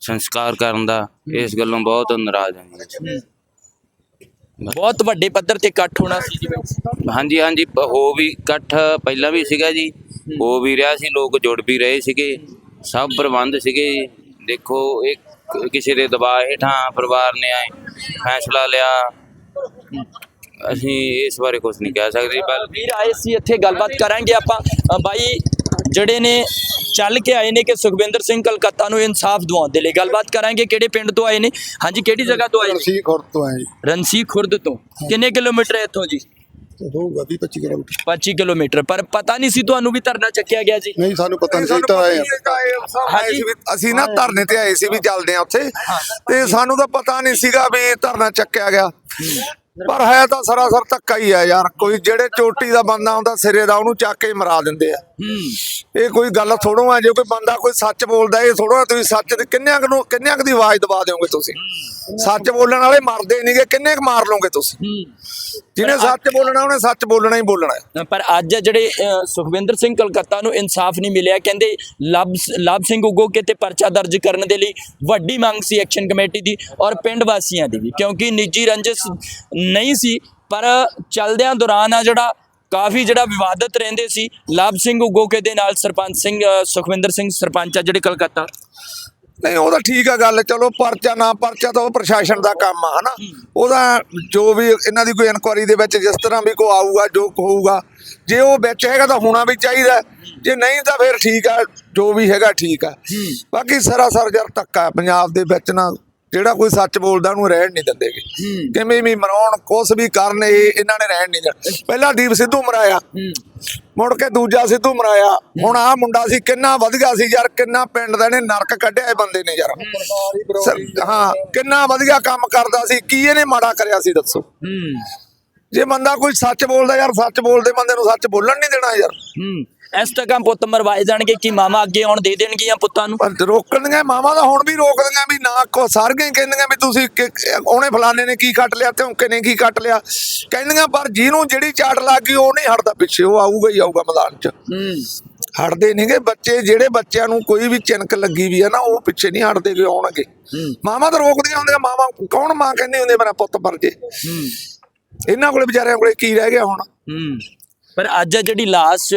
ਸੰਸਕਾਰ ਕਰਨ ਦਾ ਇਸ ਗੱਲੋਂ ਬਹੁਤ ਨਾਰਾਜ਼ ਹਾਂ ਜੀ। ਬਹੁਤ ਵੱਡੇ ਪੱਧਰ ਤੇ ਇਕੱਠ ਹੋਣਾ ਸੀ ਜਿਵੇਂ। ਹਾਂਜੀ ਹਾਂਜੀ ਹੋ ਵੀ ਇਕੱਠ ਪਹਿਲਾਂ ਵੀ ਸੀਗਾ ਜੀ। ਹੋ। ਵੀ ਰਿਹਾ ਸੀ ਲੋਕ ਜੁੜ ਵੀ ਰਹੇ ਸੀਗੇ। ਸਭ ਪ੍ਰਬੰਧ ਸੀਗੇ ਦੇਖੋ ਇਹ ਕਿਸੇ ਦੇ ਦਬਾਅ ਹੇਠਾਂ ਪਰਿਵਾਰ ਨੇ ਆਏ ਫੈਸਲਾ ਲਿਆ। ਅਸੀਂ ਇਸ ਬਾਰੇ ਕੁਝ ਨਹੀਂ ਕਹਿ ਸਕਦੇ ਬਲ ਵੀਰ ਆਏ ਸੀ ਇੱਥੇ ਗੱਲਬਾਤ ਕਰਾਂਗੇ ਆਪਾਂ। ਅ, ਬਾਈ ਜਿਹੜੇ ਨੇ ਚੱਲ ਕੇ ਆਏ ਨੇ ਕਿ ਸੁਖਵਿੰਦਰ ਸਿੰਘ ਕਲਕੱਤਾ ਨੂੰ ਇਨਸਾਫ ਦਿਵਾਉਣ ਦੇ ਲਈ। ਗੱਲਬਾਤ ਕਰਾਂਗੇ ਕਿਹੜੇ ਪਿੰਡ ਤੋਂ ਆਏ ਨੇ। ਹਾਂਜੀ ਕਿਹੜੀ ਜਗ੍ਹਾ ਤੋਂ ਆਏ ਨੇ? ਸੀ ਖੁਰਦ ਤੋਂ ਆਏ ਜੀ। ਰਣਸੀ ਖੁਰਦ ਤੋਂ। ਕਿੰਨੇ ਕਿਲੋਮੀਟਰ ਹੈ ਇੱਥੋਂ ਜੀ? ਹੋਊਗਾ 20 25 ਕਿਲੋਮੀਟਰ। 25 ਕਿਲੋਮੀਟਰ। ਪਰ ਪਤਾ ਨਹੀਂ ਸੀ ਤੁਹਾਨੂੰ ਵੀ ਧਰਨਾ ਚੱਕਿਆ ਗਿਆ ਜੀ। ਨਹੀਂ ਸਾਨੂੰ ਪਤਾ ਨਹੀਂ ਸੀ ਤਾਂ ਆਏ। ਹਾਂਜੀ। ਅਸੀਂ ਨਾ ਧਰਨੇ ਤੇ ਆਏ ਸੀ ਵੀ ਚੱਲਦੇ ਆ ਉੱਥੇ। ਤੇ ਸਾਨੂੰ ਤਾਂ ਪਤਾ ਨਹੀਂ ਸੀਗਾ ਵੀ ਧਰਨਾ ਚੱਕਿਆ ਗਿਆ। ਪਰ ਹੈ ਤਾਂ ਸਰਾਸਰ ਧੱਕਾ ਹੀ ਆ ਯਾਰ। ਕੋਈ ਜਿਹੜੇ ਚੋਟੀ ਦਾ ਬੰਦਾ ਹੁੰਦਾ ਸਿਰੇ ਦਾ ਉਹਨੂੰ ਚੱਕ ਕੇ ਮਰਾ ਦਿੰਦੇ ਆ। ਇਹ ਕੋਈ ਗੱਲ ਥੋੜੋ ਆ ਜੇ ਕੋਈ ਬੰਦਾ ਕੋਈ ਸੱਚ ਬੋਲਦਾ ਇਹ ਥੋੜੋ ਤੁਸੀਂ ਸੱਚ ਦੇ ਕਿੰਨਿਆਂ ਕੁ ਨੂੰ ਕਿੰਨਿਆਂ ਕੁ ਦੀ ਆਵਾਜ਼ ਦਬਾ ਦਿਓਗੇ ਤੁਸੀਂ? ਸੱਚ ਬੋਲਣ ਵਾਲੇ ਮਰਦੇ ਨਹੀਂਗੇ ਕਿੰਨੇ ਕੁ ਮਾਰ ਲਓਗੇ ਤੁਸੀਂ? ਜਿਹਨੇ ਸੱਚ ਬੋਲਣਾ ਉਹਨੇ ਸੱਚ ਬੋਲਣਾ ਹੀ ਬੋਲਣਾ। ਪਰ ਅੱਜ ਜਿਹੜੇ ਸੁਖਵਿੰਦਰ ਸਿੰਘ ਕਲਕੱਤਾ ਨੂੰ ਇਨਸਾਫ ਨਹੀਂ ਮਿਲਿਆ ਕਹਿੰਦੇ ਲਵ ਲਵ ਸਿੰਘ ਉਗੋਕੇ ਤੇ ਪਰਚਾ ਦਰਜ ਕਰਨ ਦੇ ਲਈ ਵੱਡੀ ਮੰਗ ਸੀ ਐਕਸ਼ਨ ਕਮੇਟੀ ਦੀ ਔਰ ਪਿੰਡ ਵਾਸੀਆਂ ਦੀ ਵੀ ਕਿਉਂਕਿ ਨਿੱਜੀ ਰੰਜਿਸ਼ ਨਹੀਂ ਸੀ ਪਰ ਚਲਦਿਆਂ ਦੌਰਾਨ ਆ ਜਿਹੜਾ ਕਾਫੀ ਜਿਹੜਾ ਵਿਵਾਦਤ ਰਹਿੰਦੇ ਸੀ ਲਵ ਸਿੰਘ ਉਗੋਕੇ ਦੇ ਨਾਲ ਸਰਪੰਚ ਸਿੰਘ ਸੁਖਵਿੰਦਰ ਸਿੰਘ ਸਰਪੰਚ ਆ ਜਿਹੜੇ ਕਲਕੱਤਾ ਨਹੀਂ ਉਹ ਤਾਂ ਠੀਕ ਆ ਗੱਲ ਚਲੋ ਪਰਚਾ ਨਾ ਪਰਚਾ ਤਾਂ ਉਹ ਪ੍ਰਸ਼ਾਸਨ ਦਾ ਕੰਮ ਆ ਹਨਾ। ਉਹਦਾ ਜੋ ਵੀ ਇਹਨਾਂ ਦੀ ਕੋਈ ਇਨਕੁਆਰੀ ਦੇ ਵਿੱਚ ਜਿਸ ਤਰ੍ਹਾਂ ਵੀ ਕੋ ਆਊਗਾ ਜੋ ਕੁ ਹੋਊਗਾ ਜੇ ਉਹ ਵਿੱਚ ਹੈਗਾ ਤਾਂ ਹੋਣਾ ਵੀ ਚਾਹੀਦਾ। ਜੇ ਨਹੀਂ ਤਾਂ ਫਿਰ ਠੀਕ ਆ ਜੋ ਵੀ ਹੈਗਾ ਠੀਕ ਆ। ਬਾਕੀ ਸਰਾਸਰ ਜਰ ਧੱਕਾ ਪੰਜਾਬ ਦੇ ਵਿੱਚ ਨਾ ਜਿਹੜਾ ਕੋਈ ਸੱਚ ਬੋਲਦਾ ਉਹਨੂੰ ਰਹਿਣ ਨਹੀਂ ਦਿੰਦੇਗੇ ਕਿਵੇਂ ਵੀ ਮਰਾਉਣ ਕੁਛ ਵੀ ਕਰਨ ਇਹ ਇਹਨਾਂ ਨੇ ਰਹਿਣ ਨਹੀਂ ਦੇਣਾ। ਪਹਿਲਾਂ ਦੀਪ ਸਿੱਧੂ ਮਰਾਇਆ। ਮੁੜ ਕੇ ਦੂਜਾ ਸਿੱਧੂ ਮਰਾਇਆ। ਹੁਣ ਆਹ ਮੁੰਡਾ ਸੀ ਕਿੰਨਾ ਵਧੀਆ ਸੀ ਯਾਰ ਕਿੰਨਾ ਪਿੰਡ ਦਾ ਨੇ ਨਰਕ ਕੱਢਿਆ ਇਹ ਬੰਦੇ ਨੇ ਯਾਰ। ਹਾਂ। ਕਿੰਨਾ ਵਧੀਆ ਕੰਮ ਕਰਦਾ ਸੀ ਕੀ ਇਹਨੇ ਮਾੜਾ ਕਰਿਆ ਸੀ ਦੱਸੋ? ਜੇ ਬੰਦਾ ਕੋਈ ਸੱਚ ਬੋਲਦਾ ਯਾਰ ਸੱਚ ਬੋਲਦੇ ਬੰਦੇ ਨੂੰ ਸੱਚ ਬੋਲਣ ਨਹੀਂ ਦੇਣਾ ਯਾਰ। ਇਸ ਪੁੱਤ ਮਰਵਾਏ ਜਾਣਗੇ ਕਿ ਮਾਮਾ ਅੱਗੇ ਆਉਣ ਦੇ ਦੇਣਗੀਆਂ ਪੁੱਤਾਂ ਨੂੰ? ਪਰ ਰੋਕਣਗੇ ਮਾਵਾ ਤਾਂ ਹੁਣ ਵੀ ਰੋਕਦੀਆਂ ਵੀ ਨਾ ਕੋ ਸਾਰੀਆਂ ਹੀ ਕਹਿੰਦੀਆਂ ਵੀ ਤੁਸੀਂ ਕਿ- ਉਹਨੇ ਫਲਾਣੇ ਨੇ ਕੀ ਕੱਟ ਲਿਆ ਔਂਕੇ ਨੇ ਕੀ ਕੱਟ ਲਿਆ। ਕਹਿੰਦੀਆਂ ਪਰ ਜਿਹਨੂੰ ਜਿਹੜੀ ਚਾਟ ਲੱਗ ਗਈ ਉਹ ਨਹੀਂ ਹਟਦਾ ਪਿੱਛੇ ਉਹ ਆਊਗਾ ਹੀ ਆਊਗਾ ਮੈਦਾਨ 'ਚ। ਹਟਦੇ ਨਹੀਂਗੇ ਬੱਚੇ ਜਿਹੜੇ ਬੱਚਿਆਂ ਨੂੰ ਕੋਈ ਵੀ ਚਿੰਕ ਲੱਗੀ ਵੀ ਹੈ ਨਾ ਉਹ ਪਿੱਛੇ ਨਹੀਂ ਹਟਦੇ ਵੀ ਆਉਣਗੇ। ਮਾਵਾ ਤਾਂ ਰੋਕਦੀਆਂ ਹੁੰਦੀਆਂ ਮਾਵਾ ਕੌਣ ਮਾਂ ਕਹਿੰਦੀ ਹੁੰਦੀ ਆ, ਮੇਰਾ ਪੁੱਤ ਮਰ ਜੇ। ਇਹਨਾਂ ਕੋਲੇ ਵਿਚਾਰਿਆਂ ਕੋਲੇ ਕੀ ਰਹਿ ਗਿਆ ਹੁਣ? ਹੂੰ। ਪਰ ਅੱਜ ਆ ਜਿਹੜੀ ਲਾਸ਼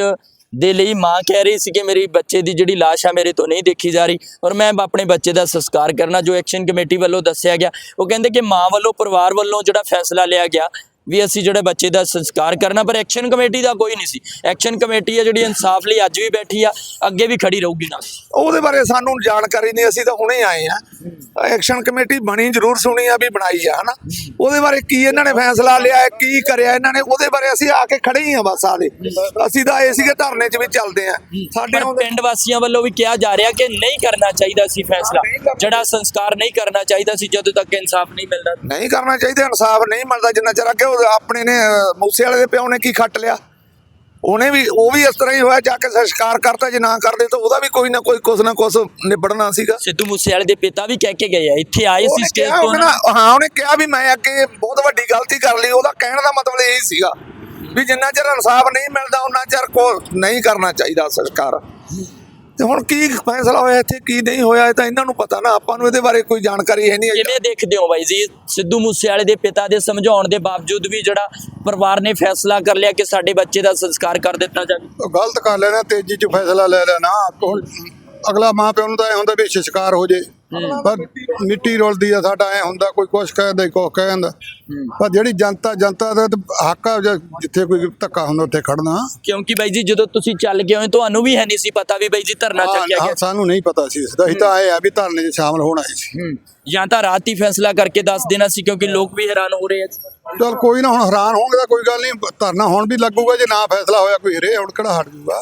ਦੇ ਲਈ ਮਾਂ ਕਹਿ ਰਹੀ ਸੀ ਕਿ ਮੇਰੀ ਬੱਚੇ ਦੀ ਜਿਹੜੀ ਲਾਸ਼ ਆ ਮੇਰੇ ਤੋਂ ਨਹੀਂ ਦੇਖੀ ਜਾ ਰਹੀ ਔਰ ਮੈਂ ਆਪਣੇ ਬੱਚੇ ਦਾ ਸੰਸਕਾਰ ਕਰਨਾ ਜੋ ਐਕਸ਼ਨ ਕਮੇਟੀ ਵੱਲੋਂ ਦੱਸਿਆ ਗਿਆ। ਉਹ ਕਹਿੰਦੇ ਕਿ ਮਾਂ ਵੱਲੋਂ, ਪਰਿਵਾਰ ਵੱਲੋਂ ਜਿਹੜਾ ਫੈਸਲਾ ਲਿਆ ਗਿਆ ਵੀ ਅਸੀਂ ਜਿਹੜੇ ਬੱਚੇ ਦਾ ਸੰਸਕਾਰ ਕਰਨਾ ਪਰ ਐਕਸ਼ਨ ਕਮੇਟੀ ਦਾ ਕੋਈ ਨਹੀਂ ਸੀ। ਐਕਸ਼ਨ ਕਮੇਟੀ ਆ ਜਿਹੜੀ ਇਨਸਾਫ ਲਈ ਅੱਜ ਵੀ ਬੈਠੀ ਆ ਅੱਗੇ ਵੀ ਖੜੀ ਰਹੂਗੀ ਨਾਲ। ਉਹਦੇ ਬਾਰੇ ਸਾਨੂੰ ਜਾਣਕਾਰੀ ਨਹੀਂ ਅਸੀਂ ਤਾਂ ਹੁਣੇ ਆਏ ਆ ਐਕਸ਼ਨ ਕਮੇਟੀ ਬਣੀ ਜ਼ਰੂਰ ਸੁਣੀ ਆ ਵੀ ਬਣਾਈ ਆ ਹਨਾ। ਉਹਦੇ ਬਾਰੇ ਕੀ ਇਹਨਾਂ ਨੇ ਫੈਸਲਾ ਲਿਆ ਹੈ, ਕੀ ਕਰਿਆ ਇਹਨਾਂ ਨੇ ਉਹਦੇ ਬਾਰੇ ਅਸੀਂ ਆ ਕੇ ਖੜੇ ਹੀ ਆ ਬਸ ਆਲੇ। ਅਸੀਂ ਤਾਂ ਆਏ ਸੀਗੇ ਧਰਨੇ 'ਚ ਵੀ ਚੱਲਦੇ ਆ ਸਾਡੇ ਪਿੰਡ ਵਾਸੀਆਂ ਵੱਲੋਂ ਵੀ ਕਿਹਾ ਜਾ ਰਿਹਾ ਕਿ ਨਹੀਂ ਕਰਨਾ ਚਾਹੀਦਾ ਸੀ ਫੈਸਲਾ। ਜਿਹੜਾ ਸੰਸਕਾਰ ਨਹੀਂ ਕਰਨਾ ਚਾਹੀਦਾ ਸੀ ਜਦੋਂ ਤੱਕ ਇਨਸਾਫ ਨਹੀਂ ਮਿਲਦਾ। ਨਹੀਂ ਕਰਨਾ ਚਾਹੀਦਾ ਇਨਸਾਫ ਨਹੀਂ ਮਿਲਦਾ ਜਿੰਨਾ ਚਿਰ ਅੱਗੇ ਉਹ ਆਪਣੇ ਨੇ ਮੂਸੇ ਵਾਲੇ ਦੇ ਪਿਓ ਨੇ ਕੀ ਖੱਟ ਲਿਆ? ਉਹਨੇ ਵੀ ਉਹ ਵੀ ਇਸ ਤਰ੍ਹਾਂ ਹੀ ਹੋਇਆ ਜਾ ਕੇ ਸੰਸਕਾਰ ਕਰਤਾ ਜੇ ਨਾ ਕਰਦੇ ਤਾਂ ਉਹਦਾ ਵੀ ਕੋਈ ਨਾ ਕੋਈ ਕੁਛ ਨਾ ਕੁਛ ਨਿਬੜਨਾ ਸੀਗਾ। ਸਿੱਧੂ ਮੂਸੇਵਾਲੇ ਦੇ ਪਿਤਾ ਵੀ ਕਹਿ ਕੇ ਗਏ ਆ ਇੱਥੇ ਆਏ ਸੀ ਸਟੇਜ ਤੋਂ ਹਾਂ ਉਹਨੇ ਕਿਹਾ ਵੀ ਮੈਂ ਅੱਗੇ ਬਹੁਤ ਵੱਡੀ ਗਲਤੀ ਕਰ ਲਈ ਉਹਦਾ ਕਹਿਣ ਦਾ ਮਤਲਬ ਇਹ ਸੀਗਾ। ਵੀ ਜਿੰਨਾ ਚਿਰ ਇਨਸਾਫ ਨਹੀਂ ਮਿਲਦਾ ਉਹਨਾਂ ਚਿਰ ਕੋ ਨਹੀਂ ਕਰਨਾ ਚਾਹੀਦਾ ਸੰਸਕਾਰ। ਤੇ ਹੁਣ ਕੀ ਫੈਸਲਾ ਹੋਇਆ ਇੱਥੇ ਕੀ ਨਹੀਂ ਹੋਇਆ ਇਹ ਤਾਂ ਇਹਨਾਂ ਨੂੰ ਪਤਾ ਨਾ ਆਪਾਂ ਨੂੰ ਇਹਦੇ ਬਾਰੇ ਕੋਈ ਜਾਣਕਾਰੀ ਹੈ ਨਹੀਂ ਕਿਵੇਂ ਦੇਖਦੇ ਹੋ ਬਾਈ ਜੀ? ਸਿੱਧੂ ਮੂਸੇਵਾਲੇ ਦੇ ਪਿਤਾ ਦੇ ਸਮਝਾਉਣ ਦੇ ਬਾਵਜੂਦ ਵੀ ਜਿਹੜਾ ਪਰਿਵਾਰ ਨੇ ਫੈਸਲਾ ਕਰ ਲਿਆ ਕਿ ਸਾਡੇ ਬੱਚੇ ਦਾ ਸੰਸਕਾਰ ਕਰ ਦਿੱਤਾ ਜਾਵੇ। ਉਹ ਗਲਤ ਕਰ ਲੈਣਾ ਤੇਜ਼ੀ 'ਚ ਫੈਸਲਾ ਲੈ ਲੈਣਾ। ਹੁਣ ਅਗਲਾ ਮਾਂ ਪਿਓ ਨੂੰ ਤਾਂ ਐ ਹੁੰਦਾ ਵੀ ਸ਼ਿਕਾਰ ਹੋ ਜੇ। ਪਰ ਮਿੱਟੀ ਰੁਲਦੀ ਆ ਸਾਡਾ ਐ ਹੁੰਦਾ ਕੋਈ ਕੁਛ ਕਹਿੰਦਾ ਕੁਛ ਕਹਿੰਦਾ ਪਰ ਜਿਹੜੀ ਜਨਤਾ ਜਨਤਾ ਦਾ ਤਾਂ ਹੱਕ ਆ ਜੇ- ਜਿੱਥੇ ਕੋਈ ਧੱਕਾ ਹੁੰਦਾ ਉੱਥੇ ਖੜਨਾ। ਕਿਉਂਕਿ ਬਾਈ ਜੀ ਜਦੋਂ ਤੁਸੀਂ ਚੱਲ ਗਏ ਹੋ ਤੁਹਾਨੂੰ ਵੀ ਹੈ ਨਹੀਂ ਸੀ ਪਤਾ ਵੀ ਬਾਈ ਜੀ ਧਰਨਾ ਹਾਂ, ਚੱਕਿਆ ਹਾਂ, ਗਿਆ। ਸਾਨੂੰ ਨਹੀਂ ਪਤਾ ਸੀ ਇਸ ਦਾ। ਅਸੀਂ ਤਾਂ ਆਏ ਆ ਵੀ ਧਰਨੇ 'ਚ ਸ਼ਾਮਲ ਹੋਣਾ ਸੀ। ਹੂੰ। ਜਾਂ ਤਾਂ ਰਾਤ ਹੀ ਫੈਸਲਾ ਕਰਕੇ ਦੱਸ ਦੇਣਾ ਸੀ ਕਿਉਂਕਿ ਲੋਕ ਵੀ ਹੈਰਾਨ ਹੋ ਰਹੇ ਆ। ਚਲ ਕੋਈ ਨਾ ਹੁਣ ਹੈਰਾਨ ਹੋਣ ਦਾ ਕੋਈ ਗੱਲ ਨਹੀਂ। ਧਰਨਾ ਹੁਣ ਵੀ ਲੱਗੂਗਾ ਜੇ ਨਾ ਫੈਸਲਾ ਹੋਇਆ ਕੋਈ ਰੇ ਹੁਣ ਕਿਹੜਾ ਹਟ ਜੂਗਾ।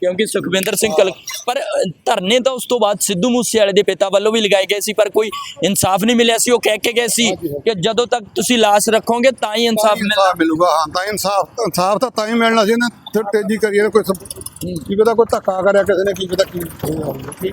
ਕਿਉਂਕਿ ਸੁਖਵਿੰਦਰ ਸਿੰਘ ਕਲ ਪਰ ਧਰਨੇ ਤਾਂ ਉਸ ਤੋਂ ਬਾਅਦ ਸਿੱਧੂ ਮੂਸੇਵਾਲੇ ਦੇ ਪਿਤਾ ਵੱਲੋਂ ਵੀ ਲਗਾਏ ਗਏ ਸੀ ਪਰ ਕੋਈ ਇਨਸਾਫ ਨਹੀਂ ਮਿਲਿਆ ਸੀ ਉਹ ਕਹਿ ਕੇ ਗਏ ਸੀ ਕਿ ਜਦੋਂ ਤੱਕ ਤੁਸੀਂ ਲਾਸ਼ ਰੱਖੋਗੇ ਤਾਂ ਹੀ ਇਨਸਾਫ ਮਿਲੂਗਾ ਹਾਂ ਤਾਂ ਇਨਸਾਫ ਇਨਸਾਫ ਤਾਂ ਤਾਂ ਹੀ ਮਿਲਣਾ ਸੀ ਨਾ। ਫਿਰ ਤੇਜ਼ੀ ਕਰੀਏ ਕੋਈ ਕੀ ਪਤਾ ਕੋਈ ਧੱਕਾ ਕਰਿਆ ਕਿਸੇ ਨੇ ਕੀ ਪਤਾ ਕੀ